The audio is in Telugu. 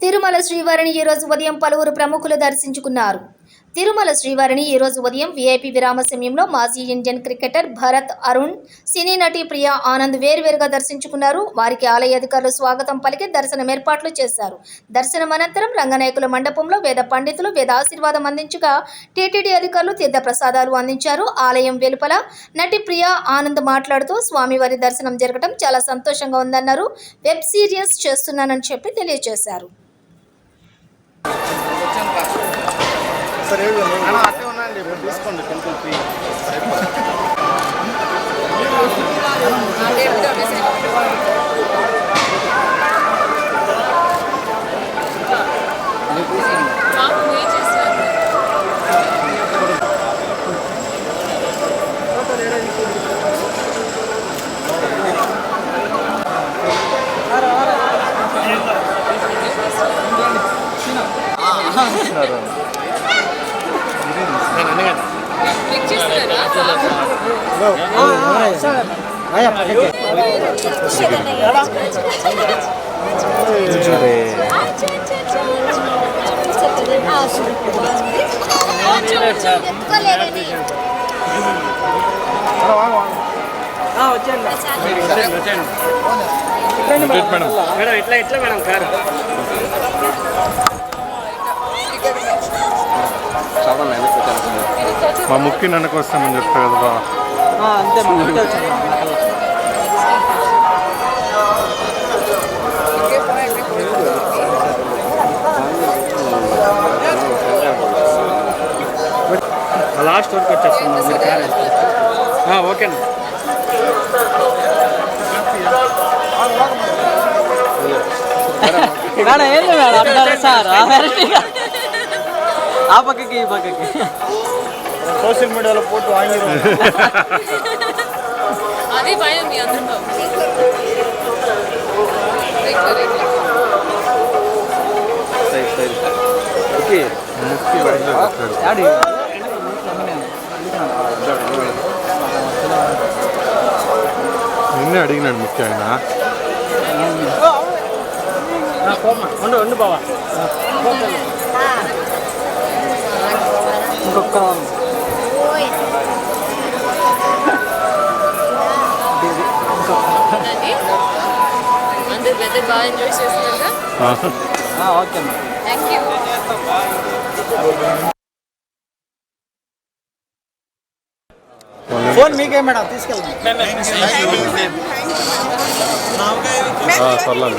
తిరుమల శ్రీవారిని ఈరోజు ఉదయం పలువురు ప్రముఖులు దర్శించుకున్నారు. తిరుమల శ్రీవారిని ఈరోజు ఉదయం వీఐపీ విరామ సమయంలో మాజీ Indian cricketer Bharat Arun cine నటి ప్రియా ఆనంద్ వేరువేరుగా దర్శించుకున్నారు. వారికి ఆలయ అధికారులు స్వాగతం పలికి దర్శనం ఏర్పాట్లు చేశారు. దర్శనం అనంతరం రంగనాయకుల మండపంలో వేద పండితులు వేద ఆశీర్వాదం అందించగా టీటీడీ అధికారులు తీర్థ ప్రసాదాలు అందించారు. ఆలయం వెలుపల నటి ప్రియా ఆనంద్ మాట్లాడుతూ స్వామివారి దర్శనం జరగడం చాలా సంతోషంగా ఉందన్నారు. వెబ్ సిరీస్ చేస్తున్నానని చెప్పి తెలియజేశారు. సరే అట్టే ఉన్నాయండి. ఇప్పుడు తీసుకోండి కొంచెం ఫ్రీ మేడం ఇట్లా ఇట్లా మేడం కారు మా ముక్కి నన్ను కోస్తామని చెప్తా కదా. అంతే మా ఇంటికి వచ్చాను లాస్ట్ వరకు వచ్చేస్తుంది మీరు కారు ఆ, ఓకేనా మేడం ఏంది మేడం అన్నారు సార్ ఆ వెరైటీగా ఆ పక్కకి ఈ పక్కకి సోషల్ మీడియాలో పోటీ వాంగిరు అది భయం మీ అందరితో రెగ్యులర్ రెగ్యులర్ ముక్కి బయటలో పెట్టాడు. యాడి నిన్నే అడిగినాడు ముఖ్య ఆయన ఉండు ఉండు బావా ఇంకొక అందరు పెద్ద బాగా ఎంజాయ్ చేస్తున్నారుగా ఆ, ఓకే థ్యాంక్ యూ ఫోన్ మీకే మేడం తీసుకెళ్తాం పర్లేదు.